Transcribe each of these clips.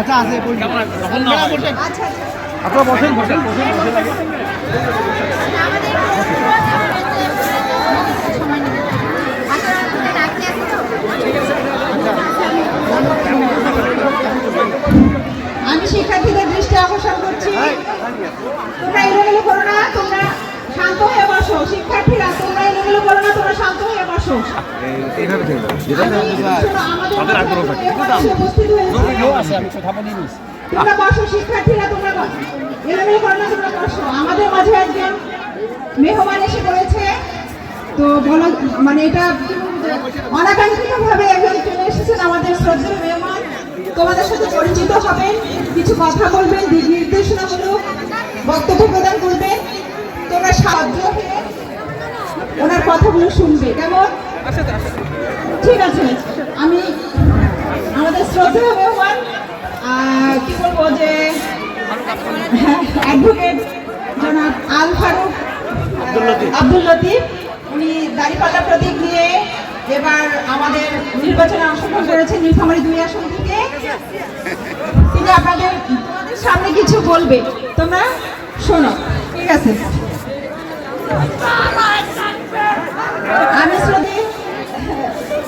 আচ্ছা আছে হয়। আচ্ছা আচ্ছা। আপনারা বসেন বসেন বসেন আছে তো আমি শিক্ষার্থীদের দৃষ্টি আকর্ষণ করছি। তোমরা এলোমেলো করো না তোমরা শান্ত হয়ে বসো। শিক্ষার্থীরা তোমরা এলোমেলো করো না তোমরা শান্ত হয়ে আমাদের আগ্রহ থাকে। এখানে এসে উপস্থিত হয়েছে। কেউ আছে আমি কথা বলে নিস তোমরা বসো শিক্ষার্থীরা তোমরা বসো। এলোমেলো করো তোমরা বসো। আমাদের মাঝে একজন মেহমান এসে তো বলো মানে এটা অনাকাঙ্ক্ষিত ভাবে একজন চলে এসেছেন আমাদের শ্রদ্ধেয় মেহমান। তোমাদের সাথে পরিচিত হবেন কিছু কথা বলবেন দিক নির্দেশনামূলক বক্তব্য প্রদান করবেন। তোমরা সাহায্য ওনার কথাগুলো শুনবে। কেমন? ঠিক আছে। আমি আমাদের শ্রদ্ধেয় মেহমান কি বলব যে অ্যাডভোকেট জনাব আল ফারুক আব্দুল লতিফ। উনি দাড়িপাল্লা প্রতীক নিয়ে এবার আমাদের নির্বাচনে অংশগ্রহণ করেছেন নীলফামারী দুই আসন থেকে। তিনি আপনাদের সামনে কিছু বলবে। তোমরা শোনো ঠিক আছে। আমি শ্রুতি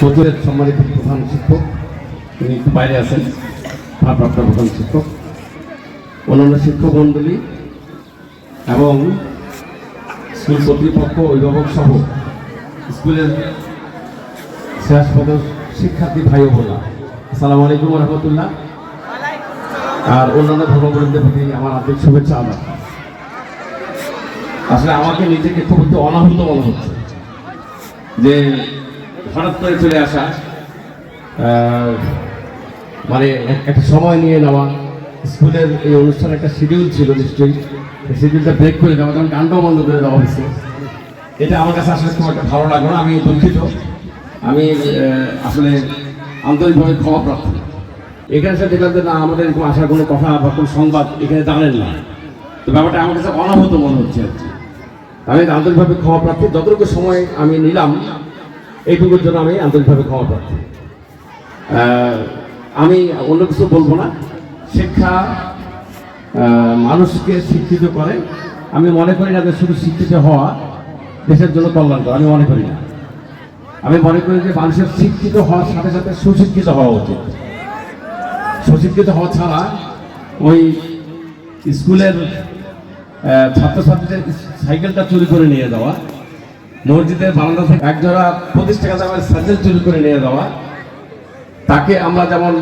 সদরের সম্মানিত প্রধান শিক্ষক, তিনি বাইরে আছেন ভারপ্রাপ্ত প্রধান শিক্ষক, অন্যান্য শিক্ষক মণ্ডলী এবং স্কুল কর্তৃপক্ষ, অভিভাবক সহ স্কুলের শেষ পদ শিক্ষার্থী ভাই বোনা আসসালামু আলাইকুম রহমতুল্লাহ। আর অন্যান্য ধর্মগ্রন্থের প্রতি আমার আন্তরিক শুভেচ্ছা আদাব আসলে আমাকে নিজেকে খুব একটু অনাহুত মনে হচ্ছে যে হঠাৎ করে চলে আসা। মানে একটা সময় নিয়ে নেওয়া। স্কুলের এই অনুষ্ঠানে একটা শিডিউল ছিল নিশ্চয়ই। শিডিউলটা ব্রেক করে দেওয়া কারণ গানটাও বন্ধ করে দেওয়া হয়েছে। এটা আমার কাছে আসলে খুব একটা ভালো লাগল না, আমি দুঃখিত। আমি আসলে আন্তরিকভাবে ক্ষমা প্রার্থী এখানে এসে দেখলাম যে না, আমাদের এরকম আসার কোনো কথা বা কোনো সংবাদ এখানে জানেন না। তো ব্যাপারটা আমার কাছে অনাহত মনে হচ্ছে আর কি। আমি আন্তরিকভাবে ক্ষমা প্রার্থী যতটুকু সময় আমি নিলাম এইটুকুর জন্য আমি আন্তরিকভাবে ক্ষমা প্রার্থী। আমি অন্য কিছু বলব না। শিক্ষা মানুষকে শিক্ষিত করে। আমি মনে করি না যে শুধু শিক্ষিত হওয়া দেশের জন্য কল্যাণকর আমি মনে করি না। আমি মনে করি যে মানুষের শিক্ষিত হওয়ার সাথে সাথে সুশিক্ষিত হওয়া উচিত। সুশিক্ষিত হওয়া ছাড়া ওই স্কুলের ছাত্রছাত্রীদের সাইকেলটা চুরি করে নিয়ে যাওয়া মসজিদের বারান্দা থেকে একজোড়া পঁচিশ টাকা দামের স্যান্ডেল চুরি করে নিয়ে যাওয়া, তাকে আমরা যেমন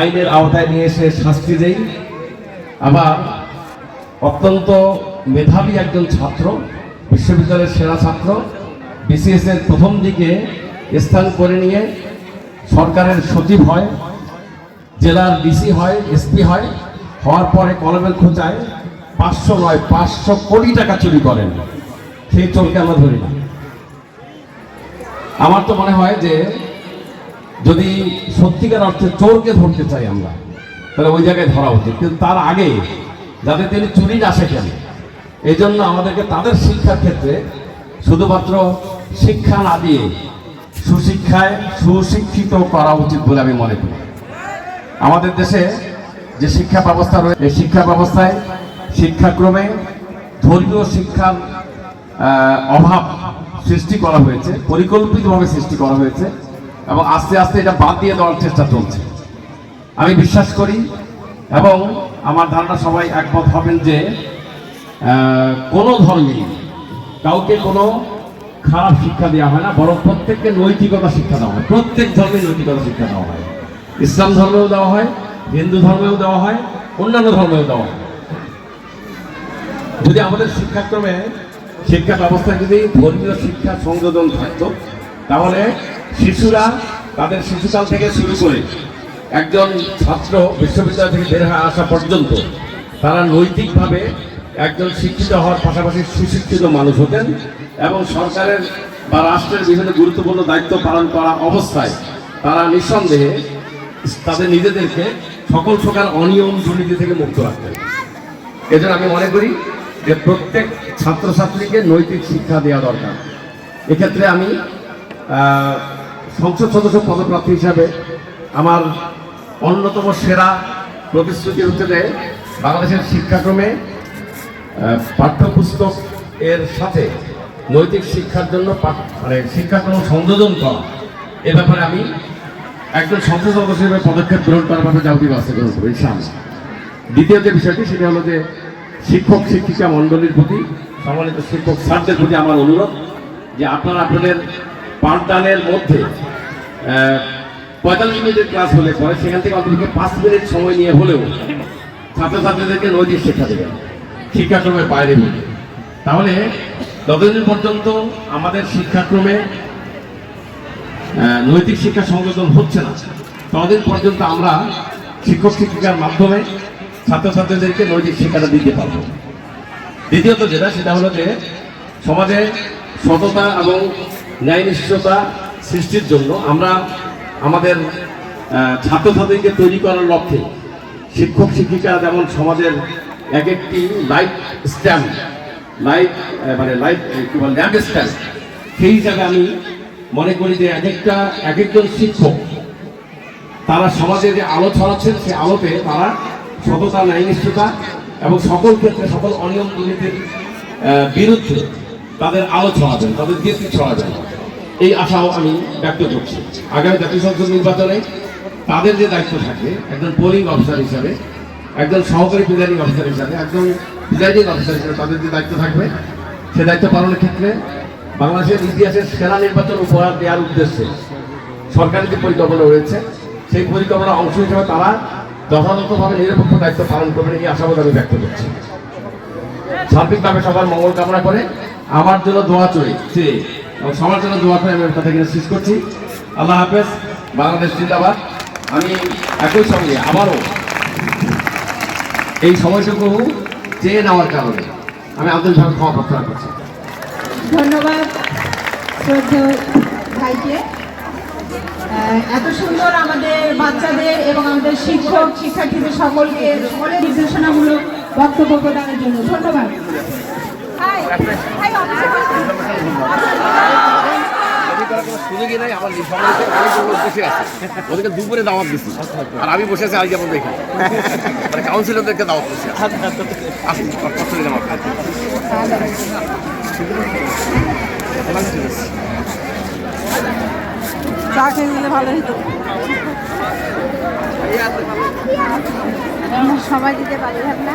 আইনের আওতায় নিয়ে এসে শাস্তি দেই, আবার অত্যন্ত মেধাবী একজন ছাত্র, বিশ্ববিদ্যালয়ের সেরা ছাত্র বিসিএস এর প্রথম দিকে স্থান করে নিয়ে সরকারের সচিব হয়, জেলার ডিসি হয়, এসপি হয়, হওয়ার পরে কলমের খোঁজায় পাঁচশো নয়, পাঁচশো কোটি টাকা চুরি করেন। সেই চোরকে আমরা ধরি না। আমার তো মনে হয় যে যদি সত্যিকার অর্থে চোরকে ধরতে চাই আমরা, তাহলে ওই জায়গায় ধরা উচিত। কিন্তু তার আগে যাতে তিনি চুরি না শেখেন এই জন্য আমাদেরকে তাদের শিক্ষার ক্ষেত্রে শুধুমাত্র শিক্ষা না দিয়ে সুশিক্ষায় সুশিক্ষিত করা উচিত বলে আমি মনে করি। আমাদের দেশে যে শিক্ষা ব্যবস্থা রয়েছে এই শিক্ষা ব্যবস্থায় শিক্ষাক্রমে ধর্মীয় শিক্ষার অভাব সৃষ্টি করা হয়েছে, পরিকল্পিতভাবে সৃষ্টি করা হয়েছে, এবং আস্তে আস্তে এটা বাদ দিয়ে দেওয়ার চেষ্টা চলছে। আমি বিশ্বাস করি, এবং আমার ধারণা সবাই একমত হবেন যে কোনো ধর্মে কাউকে কোনো খারাপ শিক্ষা দেওয়া হয় না, বরং প্রত্যেককে নৈতিকতা শিক্ষা দেওয়া হয়, প্রত্যেক ধর্মে নৈতিকতা শিক্ষা দেওয়া হয়। ইসলাম ধর্মেও দেওয়া হয়, হিন্দু ধর্মেও দেওয়া হয়, অন্যান্য ধর্মেও দেওয়া হয়। যদি আমাদের শিক্ষাক্রমে শিক্ষা ব্যবস্থায় যদি ধর্মীয় শিক্ষা সংযোজন থাকতো, তাহলে শিশুরা তাদের শিশুকাল থেকে শুরু করে একজন ছাত্র বিশ্ববিদ্যালয় থেকে বের হয়ে আসা পর্যন্ত তারা নৈতিকভাবে একজন শিক্ষিত হওয়ার পাশাপাশি সুশিক্ষিত মানুষ হতেন এবং সরকারের বা রাষ্ট্রের বিভিন্ন গুরুত্বপূর্ণ দায়িত্ব পালন করা অবস্থায় তারা নিঃসন্দেহে তাদের নিজেদেরকে সকল প্রকার অনিয়ম দুর্নীতি থেকে মুক্ত রাখতেন। এজন্য আমি মনে করি যে প্রত্যেক ছাত্রছাত্রীকে নৈতিক শিক্ষা দেওয়া দরকার। এক্ষেত্রে আমি সংসদ সদস্য পদপ্রার্থী হিসাবে আমার অন্যতম সেরা প্রতিশ্রুতি হচ্ছে যে বাংলাদেশের শিক্ষাক্রমে পাঠ্যপুস্তক এর সাথে নৈতিক শিক্ষার জন্য মানে শিক্ষাক্রম সংযোজন করা। এ ব্যাপারে আমি একজন সংসদ সদস্য হিসেবে পদক্ষেপ গ্রহণ করার ব্যাপারে যাবতীয় ব্যবস্থা গ্রহণ করব দ্বিতীয় যে বিষয়টি, সেটা হলো যে শিক্ষক, শিক্ষিকা মণ্ডলীর প্রতি, সম্মানিত শিক্ষক স্যারদের প্রতি আমার অনুরোধ যে আপনারা আপনাদের পাঠদানের মধ্যে পঁয়তাল্লিশ মিনিটের ক্লাস হলে পরে সেখান থেকে অন্তত পাঁচ মিনিট সময় নিয়ে হলেও ছাত্রছাত্রীদেরকে নৈতিক শিক্ষা দেবেন। শিক্ষাক্রমের বাইরে বলে তাহলে ততদিন পর্যন্ত আমাদের শিক্ষাক্রমে নৈতিক শিক্ষা সংযোজন হচ্ছে না। ততদিন পর্যন্ত আমরা শিক্ষক, শিক্ষিকার মাধ্যমে ছাত্রছাত্রীদেরকে নৈতিক শিক্ষাটা দিতে পারব। দ্বিতীয়ত যেটা, সেটা হলো যে সমাজে সততা এবং ন্যায় ন্যায়নিষ্ঠতা সৃষ্টির জন্য আমরা আমাদের ছাত্রছাত্রীকে তৈরি করার লক্ষ্যে শিক্ষক, শিক্ষিকা যেমন সমাজের এক একটি লাইফ স্ট্যাম্প, লাইফ মানে লাইফ, কি বলে, ল্যাম্প স্ট্যাম্প, সেই হিসাবে আমি মনে করি যে এক একটা, এক একজন শিক্ষক, তারা সমাজে যে আলো ছড়াচ্ছেন সেই আলোতে তারা সততা, ন্যায়নিষ্ঠতা এবং সকল ক্ষেত্রে সকল অনিয়ম দুর্নীতির বিরুদ্ধে তাদের আলো ছড়াবেন, তাদের কীর্তি ছড়াবেন। এই আশাও আমি ব্যক্ত করছি। আগামী জাতীয় সংসদ নির্বাচনে তাদের যে দায়িত্ব থাকবে একজন পোলিং অফিসার হিসাবে, একজন সহকারী প্রিজাইডিং অফিসার হিসাবে, একজন প্রিজাইডিং অফিসার হিসাবে তাদের যে দায়িত্ব থাকবে, সে দায়িত্ব পালনের ক্ষেত্রে বাংলাদেশের ইতিহাসের সেরা নির্বাচন উপহার দেওয়ার উদ্দেশ্যে সরকারের যে পরিকল্পনা রয়েছে, সেই পরিকল্পনার অংশ হিসেবে তারা যথাযথভাবে নিরপেক্ষ দায়িত্ব পালন করবেন এই আশাবাদ আমি ব্যক্ত করছি। সার্বিকভাবে সবার মঙ্গল কামনা করে, আমার জন্য দোয়া চলে চেয়ে এবং সবার জন্য দোয়া করে আমি কথা এখানে শেষ করছি। আল্লাহ হাফেজ, বাংলাদেশ জিন্দাবাদ। আমি একই সঙ্গে আবারও এই সময়টুকু চেয়ে নেওয়ার কারণে আমি আন্তরিকভাবে ক্ষমা প্রার্থনা করছি। ধন্যবাদ ভাইকে। এত সুন্দর আমাদের বাচ্চাদের এবং আমাদের শিক্ষক শিক্ষার্থীদের সকলকে সকলের নির্দেশনামূলক বক্তব্য প্রদানের জন্য ধন্যবাদ। সুযোগই নাই আমার সমাজে অনেক বসে আছে ওদেরকে দুপুরে দাওয়াত দিচ্ছি আর আমি বসে আছি আজ যেমন দেখি মানে কাউন্সিলরদেরকে দাওয়াত করছি আসুন কষ্ট দিলাম আপনাকে চা হয়ে দিলে ভালো হতো। সবাই দিতে পারি না?